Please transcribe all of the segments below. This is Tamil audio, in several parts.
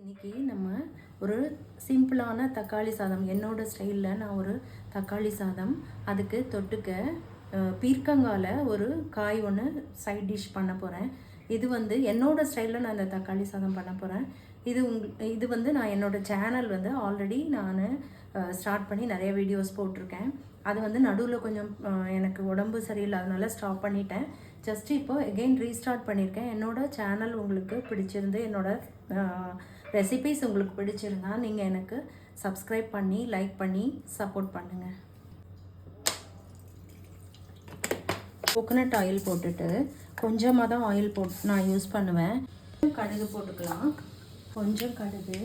இன்னைக்கு நம்ம ஒரு சிம்பிளான தக்காளி சாதம். என்னோடய ஸ்டைலில் நான் ஒரு தக்காளி சாதம். அதுக்கு தொட்டுக்க பீர்க்கங்கால ஒரு காய் ஒன்று சைட் டிஷ் பண்ண போகிறேன் இது வந்து என்னோடய ஸ்டைலில் நான் இந்த தக்காளி சாதம் பண்ண போகிறேன் இது உங் இது வந்து நான் என்னோடய சேனல் வந்து ஆல்ரெடி நான் ஸ்டார்ட் பண்ணி நிறைய வீடியோஸ் போட்டிருக்கேன். அது வந்து நடுவில் கொஞ்சம் எனக்கு உடம்பு சரியில்லாதனால ஸ்டாப் பண்ணிட்டேன். ஜஸ்ட் இப்போ எகெயின் ரீஸ்டார்ட் பண்ணியிருக்கேன் என்னோடய சேனல் உங்களுக்கு பிடிச்சிருந்து என்னோடய ரெசிபீஸ் உங்களுக்கு பிடிச்சிருந்தா நீங்கள் எனக்கு சப்ஸ்கிரைப் பண்ணி லைக் பண்ணி சப்போர்ட் பண்ணுங்கள் கோகனட் ஆயில் போட்டுட்டு கொஞ்சமாக தான் ஆயில் போட் நான் யூஸ் பண்ணுவேன். கடுகு போட்டுக்கலாம். கொஞ்சம் கடுகு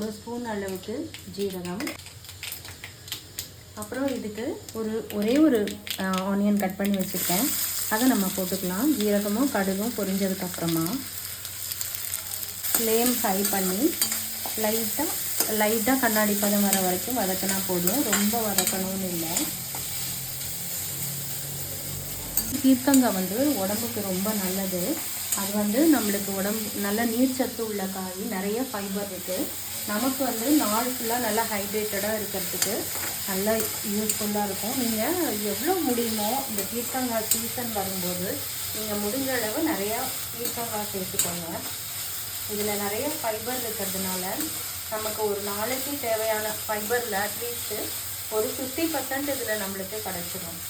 ஒரு ஸ்பூன் அளவுக்கு ஜீரகம். அப்புறம் இதுக்கு ஒரு ஒரே ஒரு ஆனியன் கட் பண்ணி வச்சுருக்கேன். அதை நம்ம போட்டுக்கலாம். ஜீரகமும் கடுகும் பொரிஞ்சதுக்கப்புறமா ஃப்ளேம் ஹை பண்ணி லைட்டாக லைட்டாக கண்ணாடி பதம் வர வரைக்கும் வதக்கினா போதும். ரொம்ப வதக்கணும்னு இல்லை. பீர்க்கங்காய் வந்து உடம்புக்கு ரொம்ப நல்லது. அது வந்து நம்மளுக்கு உடம்பு நல்ல நீர்ச்சத்து உள்ள காய் நிறைய ஃபைபர் இருக்குது நமக்கு வந்து நாள் ஃபுல்லாக நல்லா ஹைட்ரேட்டடாக இருக்கிறதுக்கு நல்லா யூஸ்ஃபுல்லாக இருக்கும். நீங்கள் எவ்வளோ முடியுமோ இந்த பீர்க்கங்காய் சீசன் வரும்போது நீங்கள் முடிஞ்ச அளவு நிறையா பீர்க்கங்காய் சேர்த்துக்கோங்க. இதில் நிறைய ஃபைபர் இருக்கிறதுனால நமக்கு ஒரு நாளைக்கு தேவையான ஃபைபரில் அட்லீஸ்ட்டு ஒரு ஃபிஃப்டி பர்சன்ட் இதில் நம்மளுக்கு கிடச்சிடும்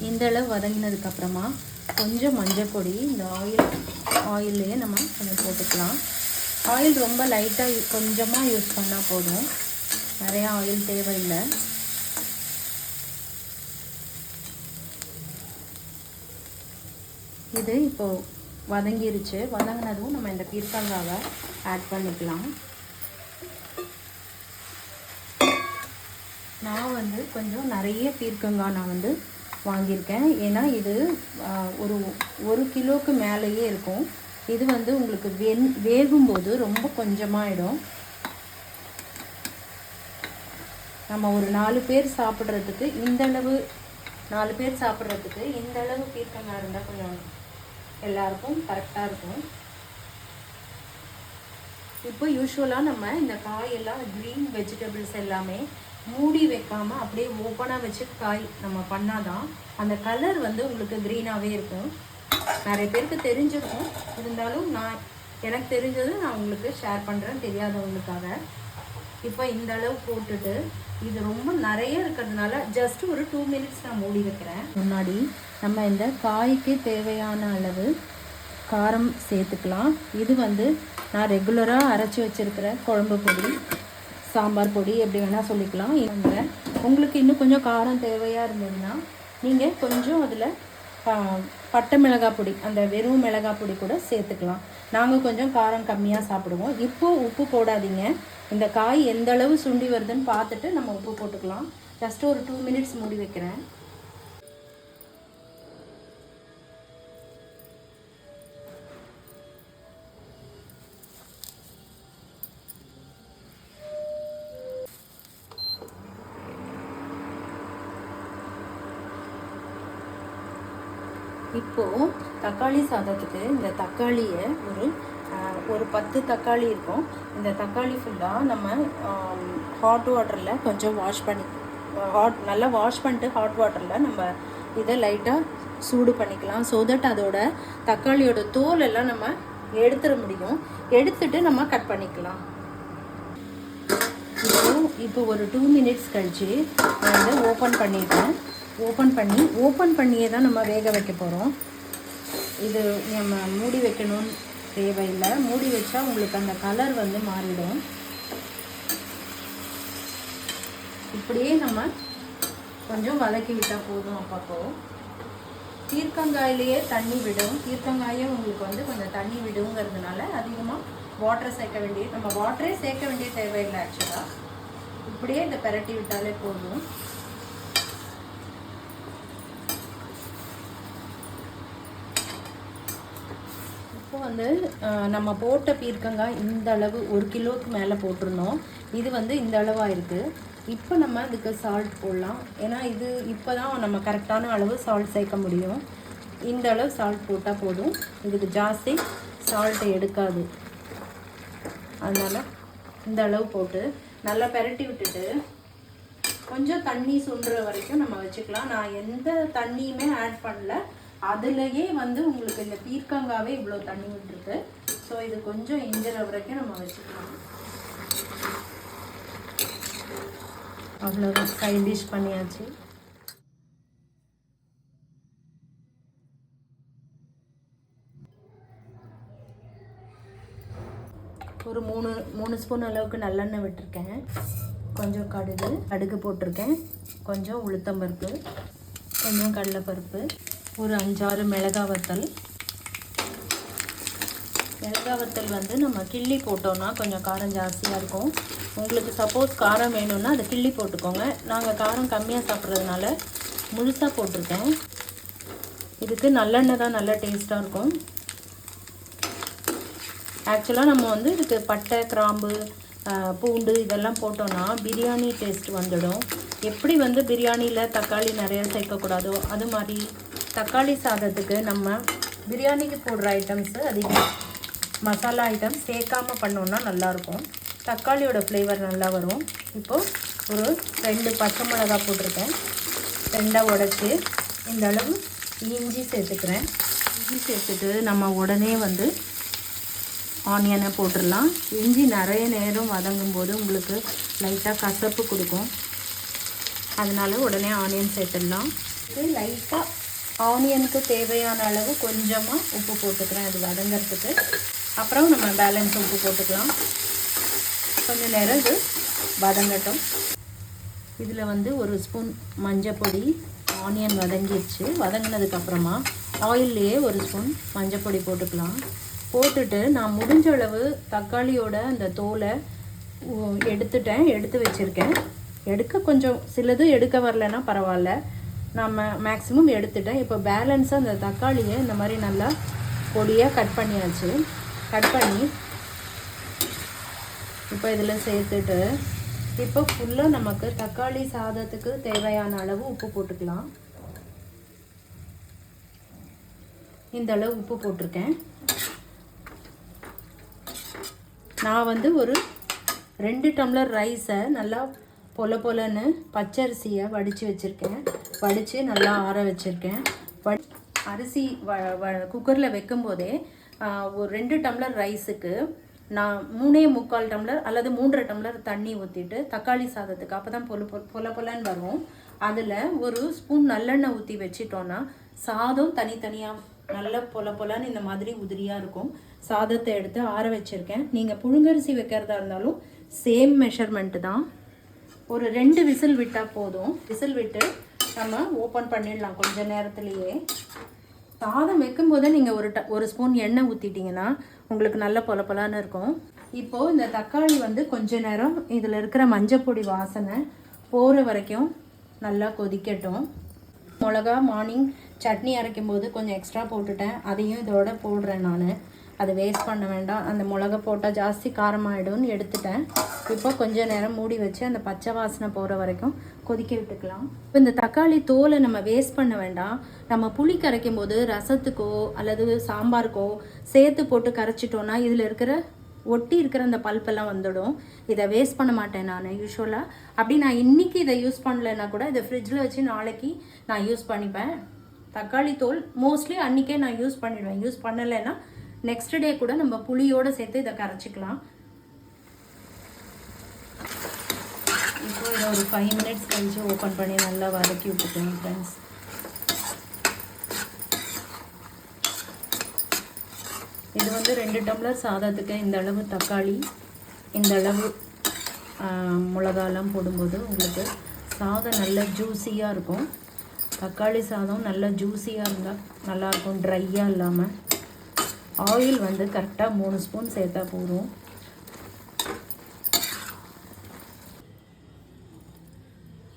இந்த- அளவு வதங்கினதுக்கப்புறமா கொஞ்சம் மஞ்சள் பொடி இந்த ஆயில் ஆயிலே நம்ம கொஞ்சம் போட்டுக்கலாம். ஆயில் ரொம்ப லைட்டாக கொஞ்சமாக யூஸ் பண்ணால் போதும். நிறையா ஆயில் தேவையில்லை. இது இப்போது வதங்கிருச்சு. வதங்கினதும் நம்ம இந்த பீர்க்கங்காவை ஆட் பண்ணிக்கலாம். நான் வந்து கொஞ்சம் நிறைய பீர்க்கங்காய் நான் வந்து வாங்கியிருக்கேன். ஏன்னா இது ஒரு ஒரு கிலோவுக்கு மேலேயே இருக்கும். இது வந்து உங்களுக்கு வெந் வேகும்போது ரொம்ப கொஞ்சமாகிடும் நம்ம ஒரு நாலு பேர் சாப்பிட்றதுக்கு இந்த அளவு நாலு பேர் சாப்பிட்றதுக்கு இந்த அளவு பீர்க்கங்காய் இருந்தால் கொஞ்சம் எல்லாருக்கும் கரெக்டாக இருக்கும். இப்போ யூஸ்வலாக நம்ம இந்த காயெல்லாம் க்ரீன் வெஜிடபிள்ஸ் எல்லாமே மூடி வைக்காம அப்படியே ஓப்பனாக வச்சு காய் நம்ம பண்ணாதான் அந்த கலர் வந்து உங்களுக்கு க்ரீனாகவே இருக்கும். நிறைய பேருக்கு தெரிஞ்சிருக்கும். இருந்தாலும் நான் எனக்கு தெரிஞ்சது நான் உங்களுக்கு ஷேர் பண்ணுறேன் தெரியாதவங்களுக்காக. இப்போ இந்த அளவு போட்டுட்டு இது ரொம்ப நிறைய இருக்கிறதுனால ஜஸ்ட் ஒரு டூ மினிட்ஸ் நான் மூடி வைக்கிறேன். முன்னாடி நம்ம இந்த காய்க்கு தேவையான அளவு காரம் சேர்த்துக்கலாம். இது வந்து நான் ரெகுலராக அரைச்சி வச்சுருக்கிற குழம்பு பொடி சாம்பார் பொடி எப்படி வேணால் சொல்லிக்கலாம். இந்த உங்களுக்கு இன்னும் கொஞ்சம் காரம் தேவையாக இருந்ததுன்னா நீங்கள் கொஞ்சம் அதில் பட்டை மிளகாய் பொடி அந்த வெறும் மிளகாய் பொடி கூட சேர்த்துக்கலாம். நாங்கள் கொஞ்சம் காரம் கம்மியாக சாப்பிடுவோம். இப்போ உப்பு போடாதீங்க. இந்த காய் எந்த அளவு சுண்டி வருதுன்னு பார்த்துட்டு நம்ம உப்பு போட்டுக்கலாம். ஜஸ்ட் ஒரு டூ மினிட்ஸ் மூடி வைக்கிறேன். இப்போது தக்காளி சாதத்துக்கு இந்த தக்காளியை ஒரு ஒரு பத்து தக்காளி இருக்கும். இந்த தக்காளி ஃபுல்லாக நம்ம ஹாட் வாட்டரில் கொஞ்சம் வாஷ் பண்ணி ஹாட் நல்லா வாஷ் பண்ணிட்டு ஹாட் வாட்டரில் நம்ம இதை லைட்டாக சூடு பண்ணிக்கலாம். ஸோ தட் அதோட தக்காளியோட தோல் எல்லாம் நம்ம எடுத்துட முடியும். எடுத்துட்டு நம்ம கட் பண்ணிக்கலாம். இப்போ இப்போ ஒரு டூ மினிட்ஸ் கழித்து நான் இதை ஓப்பன் பண்ணிட்டேன் ஓப்பன் பண்ணி ஓப்பன் பண்ணியே தான் நம்ம வேக வைக்க போகிறோம் இது நம்ம மூடி வைக்கணும்னு தேவையில்லை. மூடி வச்சா உங்களுக்கு அந்த கலர் வந்து மாறிடும். இப்படியே நம்ம கொஞ்சம் வதக்கி விட்டால் போதும் அப்பப்போ. தீர்க்கங்காயிலேயே தண்ணி விடும். பீர்க்கங்காயே உங்களுக்கு வந்து கொஞ்சம் தண்ணி விடுங்கிறதுனால அதிகமாக வாட்டர் சேர்க்க வேண்டிய நம்ம வாட்டரே சேர்க்க வேண்டிய தேவையில்லை ஆக்சுவலாக இப்படியே இதை பெரட்டி விட்டாலே போதும். வந்து நம்ம போட்ட பீர்க்கங்காய் இந்த அளவு ஒரு கிலோவுக்கு மேலே போட்டிருந்தோம். இது வந்து இந்த அளவாக இருக்குது இப்போ நம்ம இதுக்கு சால்ட் போடலாம். ஏன்னா இது இப்போ தான் நம்ம கரெக்டான அளவு சால்ட் சேர்க்க முடியும். இந்த அளவு சால்ட் போட்டால் போதும். இதுக்கு ஜாஸ்தி சால்ட் எடுக்காது. அதனால் இந்த அளவு போட்டு நல்லா பெரட்டி விட்டுட்டு கொஞ்சம் தண்ணி சுண்டுற வரைக்கும் நம்ம வச்சுக்கலாம். நான் எந்த தண்ணியுமே ஆட் பண்ணல. அதுலேயே வந்து உங்களுக்கு இந்த பீர்க்கங்காவே இவ்வளோ தண்ணி விட்டுருக்கு. ஸோ இது கொஞ்சம் இஞ்சிற வரைக்கும் நம்ம வச்சுக்கலாம். அவ்வளோதான் ஸ்கை டிஷ் பண்ணியாச்சு. ஒரு மூணு மூணு ஸ்பூன் அளவுக்கு நல்லெண்ணெய் விட்டுருக்கேன். கொஞ்சம் கடுகு கடுகு போட்டிருக்கேன். கொஞ்சம் உளுத்தம்பருப்பு கொஞ்சம் கடலைப்பருப்பு. ஒரு அஞ்சாறு மிளகா வத்தல். மிளகா வத்தல் வந்து நம்ம கிள்ளி போட்டோம்னா கொஞ்சம் காரம் ஜாஸ்தியாக இருக்கும். உங்களுக்கு சப்போஸ் காரம் வேணும்னா அதை கிள்ளி போட்டுக்கோங்க. நாங்கள் காரம் கம்மியாக சாப்பிட்றதுனால முழுசாக போட்டிருக்கேன். இதுக்கு நல்லெண்ணெய் தான் நல்லா டேஸ்ட்டாக இருக்கும். ஆக்சுவலாக நம்ம வந்து இதுக்கு பட்டை கிராம்பு பூண்டு இதெல்லாம் போட்டோன்னா பிரியாணி டேஸ்ட் வந்துடும். எப்படி வந்து பிரியாணியில் தக்காளி நிறையா சேர்க்கக்கூடாதோ அது மாதிரி தக்காளி சாதத்துக்கு நம்ம பிரியாணிக்கு போடுற ஐட்டம்ஸு அதிகம் மசாலா ஐட்டம் சேர்க்காம பண்ணோன்னா நல்லாயிருக்கும். தக்காளியோட ஃப்ளேவர் நல்லா வரும். இப்போது ஒரு ரெண்டு பச்சை மிளகா போட்டிருக்கேன். ரெண்டாக உடச்சி இந்த அளவு இஞ்சி சேர்த்துக்கிறேன். இஞ்சி சேர்த்துட்டு நம்ம உடனே வந்து ஆனியனை போட்டுடலாம். இஞ்சி நிறைய நேரம் வதங்கும் போது உங்களுக்கு லைட்டாக கசப்பு கொடுக்கும். அதனால உடனே ஆனியன் சேர்த்துடலாம். இது லைட்டாக ஆனியனுக்கு தேவையான அளவு கொஞ்சமாக உப்பு போட்டுக்கிறேன். அது வதங்கிறதுக்கு. அப்புறம் நம்ம பேலன்ஸ் உப்பு போட்டுக்கலாம். கொஞ்சம் நேரம் இது வதங்கட்டும். இதில் வந்து ஒரு ஸ்பூன் மஞ்சள் பொடி ஆனியன் வதங்கிடுச்சு வதங்கினதுக்கப்புறமா ஆயில்லையே ஒரு ஸ்பூன் மஞ்சள் பொடி போட்டுக்கலாம். போட்டுட்டு நான் முடிஞ்ச அளவு தக்காளியோட அந்த தோலை எடுத்துட்டேன். எடுத்து வச்சுருக்கேன். எடுக்க கொஞ்சம் சிலது எடுக்க வரலன்னா பரவாயில்ல. நான் மேக்ஸிமம் எடுத்துட்டேன். இப்போ பேலன்ஸாக அந்த தக்காளியை இந்த மாதிரி நல்லா பொடியாக கட் பண்ணியாச்சு. கட் பண்ணி இப்போ இதில் சேர்த்துட்டு இப்போ ஃபுல்லாக நமக்கு தக்காளி சாதத்துக்கு தேவையான அளவு உப்பு போட்டுக்கலாம். இந்த அளவு உப்பு போட்டிருக்கேன். நான் வந்து ஒரு ரெண்டு டம்ளர் ரைஸை நல்லா பொல பொலன்னு பச்சரிசியை வடித்து வச்சுருக்கேன். வடித்து நல்லா ஆற வச்சுருக்கேன். வடி அரிசி வ வ குக்கரில் வைக்கும்போதே ஒரு ரெண்டு டம்ளர் ரைஸுக்கு நான் மூணே முக்கால் டம்ளர் அல்லது மூன்றரை டம்ளர் தண்ணி ஊற்றிட்டு தக்காளி சாதத்துக்கு அப்போ தான் பொல பொல பொல பொலன்னு வரும். அதில் ஒரு ஸ்பூன் நல்லெண்ணெய் ஊற்றி வச்சிட்டோன்னா சாதம் தனித்தனியாக நல்ல பொல பொலன்னு இந்த மாதிரி உதிரியாக இருக்கும். சாதத்தை எடுத்து ஆற வச்சுருக்கேன். நீங்கள் புழுங்கரிசி வைக்கிறதா இருந்தாலும் சேம் மெஷர்மெண்ட்டு தான். ஒரு ரெண்டு விசில் விட்டால் போதும். விசில் விட்டு நம்ம ஓப்பன் பண்ணிடலாம் கொஞ்ச நேரத்துலேயே. சாதம் வைக்கும்போதே நீங்கள் ஒரு ட ஒரு ஸ்பூன் எண்ணெய் ஊற்றிட்டீங்கன்னா உங்களுக்கு நல்ல பொலப்பலான்னு இருக்கும். இப்போது இந்த தக்காளி வந்து கொஞ்ச நேரம் இதில் இருக்கிற மஞ்சப்பொடி வாசனை போகிற வரைக்கும் நல்லா கொதிக்கட்டும். மிளகா மார்னிங் சட்னி அரைக்கும் போது கொஞ்சம் எக்ஸ்ட்ரா போட்டுட்டேன். அதையும் இதோட போடுறேன் நான். அதை வேஸ்ட் பண்ண வேண்டாம். அந்த மிளகா போட்டால் ஜாஸ்தி காரமாகிடும்னு எடுத்துட்டேன். இப்போ கொஞ்ச நேரம் மூடி வச்சு அந்த பச்சை வாசனை போகிற வரைக்கும் கொதிக்க விட்டுக்கலாம். இப்போ இந்த தக்காளி தோலை நம்ம வேஸ்ட் பண்ண வேண்டாம். நம்ம புளி கரைக்கும் போது ரசத்துக்கோ அல்லது சாம்பாருக்கோ சேர்த்து போட்டு கரைச்சிட்டோன்னா இதில் இருக்கிற ஒட்டி இருக்கிற அந்த பல்பெல்லாம் வந்துடும். இதை வேஸ்ட் பண்ண மாட்டேன் நான் யூஸ்வலாக அப்படி நான் இன்னைக்கு இதை யூஸ் பண்ணலைன்னா கூட இதை ஃப்ரிட்ஜில் வச்சு நாளைக்கு நான் யூஸ் பண்ணிப்பேன். தக்காளி தோல் மோஸ்ட்லி அன்றைக்கே நான் யூஸ் பண்ணிடுவேன். யூஸ் பண்ணலைன்னா நெக்ஸ்ட் டே கூட நம்ம புளியோடு சேர்த்து இதை கரைச்சிக்கலாம். இப்போ இதை ஒரு ஃபைவ் மினிட்ஸ் கழிச்சு ஓப்பன் பண்ணி நல்லா வதக்கி விட்டுக்கோங்க ஃப்ரெண்ட்ஸ் இது வந்து ரெண்டு டம்ளர் சாதத்துக்கு இந்த அளவு தக்காளி இந்த அளவு மிளகாலாம் போடும்போது உங்களுக்கு சாதம் நல்ல ஜூஸியாக இருக்கும். தக்காளி சாதம் நல்லா ஜூஸியாக இருந்தால் நல்லாயிருக்கும் ட்ரையாக இல்லாமல் ஆயில் வந்து கரெக்டாக மூணு ஸ்பூன் சேர்த்தா போதும்.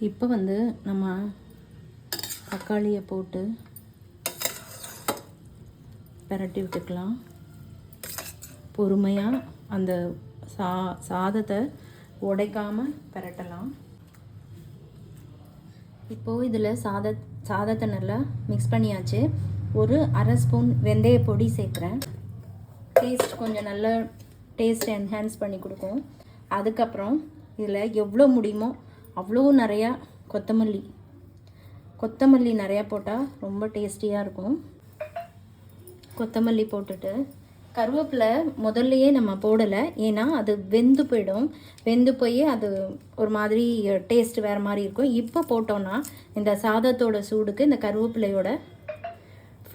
இப்போ வந்து நம்ம தக்காளியை போட்டு பரட்டி விட்டுக்கலாம். பொறுமையாக அந்த சா சாதத்தை உடைக்காமல் பிரட்டலாம். இப்போது இதில் சாத சாதத்தை நல்லா மிக்ஸ் பண்ணியாச்சு. ஒரு அரை ஸ்பூன் வெந்தய பொடி சேர்க்குறேன். டேஸ்ட் கொஞ்சம் நல்ல டேஸ்ட் என்ஹான்ஸ் பண்ணி கொடுக்கும். அதுக்கப்புறம் இதில் எவ்வளோ முடியுமோ அவ்வளோ நிறையா கொத்தமல்லி. கொத்தமல்லி நிறையா போட்டால் ரொம்ப டேஸ்டியாக இருக்கும். கொத்தமல்லி போட்டுட்டு கருவேப்பிலை முதல்லையே நம்ம போடலை. ஏன்னா அது வெந்து போயிடும். வெந்து போய் அது ஒரு மாதிரி டேஸ்ட் வேறு மாதிரி இருக்கும். இப்போ போட்டோன்னா இந்த சாதத்தோட சூடுக்கு இந்த கருவேப்பிலையோட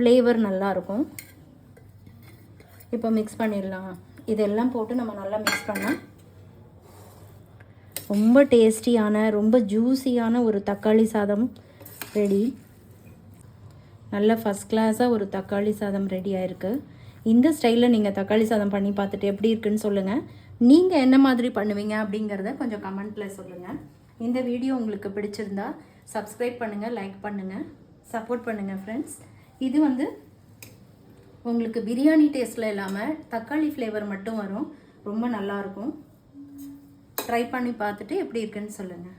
ஃப்ளேவர் நல்லாயிருக்கும் இப்போ மிக்ஸ் பண்ணிடலாம். இதெல்லாம் போட்டு நம்ம நல்லா மிக்ஸ் பண்ணால் ரொம்ப டேஸ்டியான ரொம்ப ஜூஸியான ஒரு தக்காளி சாதம் ரெடி நல்ல ஃபஸ்ட் கிளாஸாக ஒரு தக்காளி சாதம் ரெடி ஆயிருக்கு. இந்த ஸ்டைலில் நீங்கள் தக்காளி சாதம் பண்ணி பார்த்துட்டு எப்படி இருக்குன்னு சொல்லுங்கள் நீங்கள் என்ன மாதிரி பண்ணுவீங்க அப்படிங்கிறத கொஞ்சம் கமெண்ட்டில் சொல்லுங்கள் இந்த வீடியோ உங்களுக்கு பிடிச்சிருந்தா சப்ஸ்கிரைப் பண்ணுங்கள் லைக் பண்ணுங்கள் சப்போர்ட் பண்ணுங்கள் ஃப்ரெண்ட்ஸ் இது வந்து உங்களுக்கு பிரியாணி டேஸ்ட்டில் இல்லாமல் தக்காளி ஃப்ளேவர் மட்டும் வரும். ரொம்ப நல்லாயிருக்கும் ட்ரை பண்ணி பார்த்துட்டு எப்படி இருக்குன்னு சொல்லுங்கள்